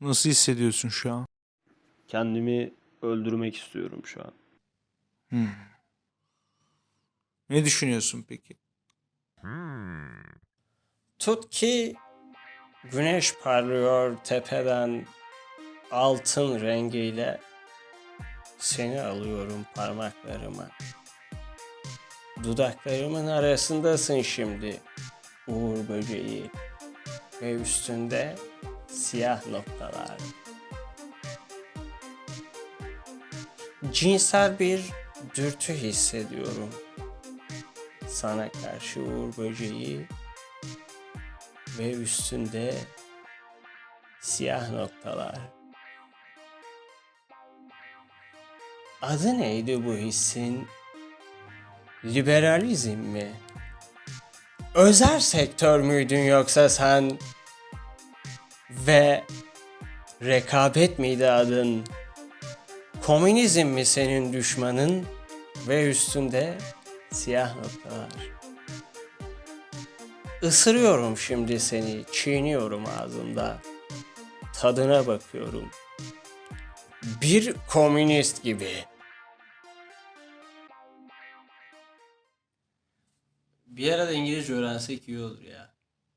Nasıl hissediyorsun şu an? Kendimi öldürmek istiyorum şu an. Hmm. Ne düşünüyorsun peki? Tut ki güneş parlıyor tepeden altın rengiyle seni alıyorum parmaklarıma. Dudaklarımın arasındasın şimdi Uğur böceği ve üstünde siyah noktalar. Cinsel bir dürtü hissediyorum. Sana karşı Uğur böceği ve üstünde siyah noktalar. Adı neydi bu hissin? Liberalizm mi? Özel sektör müydün yoksa sen? Ve rekabet miydi adın? Komünizm mi senin düşmanın ve üstünde siyah noktalar? Isırıyorum şimdi seni, çiğniyorum ağzımda. Tadına bakıyorum. Bir komünist gibi. Bir arada İngilizce öğrensek iyi olur ya.